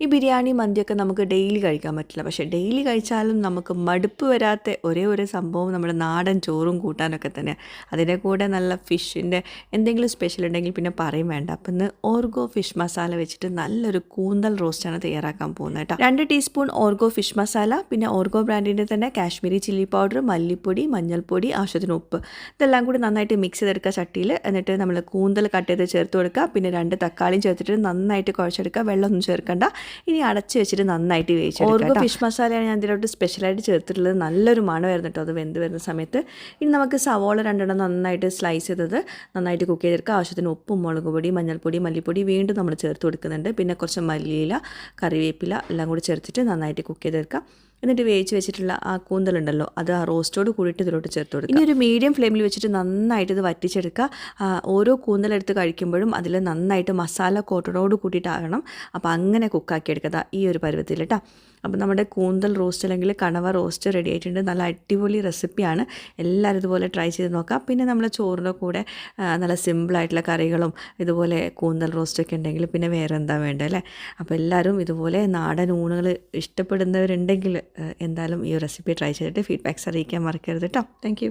ഈ ബിരിയാണി മന്തിയൊക്കെ നമുക്ക് ഡെയിലി കഴിക്കാൻ പറ്റില്ല. പക്ഷേ ഡെയിലി കഴിച്ചാലും നമുക്ക് മടുപ്പ് വരാത്ത ഒരേ ഒരു സംഭവം നമ്മുടെ നാടൻ ചോറും കൂട്ടാനൊക്കെ തന്നെ അതിന്റെ കൂടെ നല്ല ഫിഷിന്റെ എന്തെങ്കിലും സ്പെഷ്യൽ ഉണ്ടെങ്കിൽ പിന്നെ പറയും വേണ്ട. അപ്പം ഇന്ന് ഓർഗോ ഫിഷ് മസാല വെച്ചിട്ട് നല്ലൊരു കൂന്തൽ റോസ്റ്റാണ് തയ്യാറാക്കാൻ പോകുന്നത് കേട്ടോ. രണ്ട് ടീസ്പൂൺ ഓർഗോ ഫിഷ് മസാല പിന്നെ ഓർഗോ ബ്രാൻഡിന്റെ തന്നെ കാശ്മീരി ചില്ലി പൗഡർ മല്ലിപ്പൊടി മഞ്ഞൾപ്പൊടി ആവശ്യത്തിന് ഉപ്പ്. ഇതെല്ലാം കൂടി നന്നായിട്ട് മിക്സ് ചെയ്തെടുക്കുക ചട്ടിയിൽ. എന്നിട്ട് നമ്മൾ കൂന്തൽ കട്ട് ചെയ്ത് ചേർത്ത് കൊടുക്കുക. പിന്നെ രണ്ട് തക്കാളിയും ചേർത്തിട്ട് നന്നായിട്ട് കുഴച്ചെടുക്കുക. വെള്ളമൊന്നും ചേർക്കണ്ട. ഇനി അടച്ചു വെച്ചിട്ട് നന്നായിട്ട് വേവിച്ചെടുക്കാം ഫിഷ് മസാലയാണ് ഞാൻ ഇതിലോട്ട് സ്പെഷ്യലായിട്ട് ചേർത്തിട്ടുള്ളത്. നല്ലൊരു മണമായിരുന്നു കേട്ടോ അത് വെന്ത് വരുന്ന സമയത്ത്. ഇനി നമുക്ക് സവോള രണ്ടെണ്ണം നന്നായിട്ട് സ്ലൈസ് ചെയ്തത് നന്നായിട്ട് കുക്ക് ചെയ്തെടുക്കുക. ആവശ്യത്തിന് ഉപ്പും മുളക് പൊടി മഞ്ഞൾപ്പൊടി മല്ലിപ്പൊടി വീണ്ടും നമ്മൾ ചേർത്ത് കൊടുക്കുന്നുണ്ട്. പിന്നെ കുറച്ച് മല്ലിയില കറിവേപ്പില എല്ലാം കൂടി ചേർത്തിട്ട് നന്നായിട്ട് കുക്ക് ചെയ്തെടുക്കുക. എന്നിട്ട് വേവിച്ച് വെച്ചിട്ടുള്ള ആ കൂന്തലുണ്ടല്ലോ അത് ആ റോസ്റ്റോട് കൂടിയിട്ട് ഇതിലോട്ട് ചേർത്ത് കൊടുക്കുക. ഇനി ഒരു മീഡിയം ഫ്ലെയിമിൽ വെച്ചിട്ട് നന്നായിട്ട് ഇത് വറ്റിച്ചെടുക്കുക. ഓരോ കൂന്തലെടുത്ത് കഴിക്കുമ്പോഴും അതിൽ നന്നായിട്ട് മസാല കോട്ടോട് കൂട്ടിയിട്ടാകണം അപ്പോൾ അങ്ങനെ കുക്കാക്കി എടുക്കുക ഈ ഒരു പരുവത്തിൽ കേട്ടോ അപ്പോൾ നമ്മുടെ കൂന്തൽ റോസ്റ്റ് അല്ലെങ്കിൽ കണവ റോസ്റ്റ് റെഡി ആയിട്ടുണ്ട്. നല്ല അടിപൊളി റെസിപ്പിയാണ്. എല്ലാവരും ഇതുപോലെ ട്രൈ ചെയ്ത് നോക്കാം പിന്നെ നമ്മൾ ചോറിന്റെ കൂടെ നല്ല സിമ്പിളായിട്ടുള്ള കറികളും ഇതുപോലെ കൂന്തൽ റോസ്റ്റൊക്കെ ഉണ്ടെങ്കിൽ പിന്നെ വേറെ എന്താ വേണ്ടത് അല്ലേ? അപ്പോൾ എല്ലാവരും ഇതുപോലെ നാടൻ ഊണുകൾ ഇഷ്ടപ്പെടുന്നവരുണ്ടെങ്കിൽ എന്തായാലും ഈ റെസിപ്പി ട്രൈ ചെയ്തിട്ട് ഫീഡ്ബാക്ക്സ് അറിയിക്കാൻ മറക്കരുത് കേട്ടോ താങ്ക്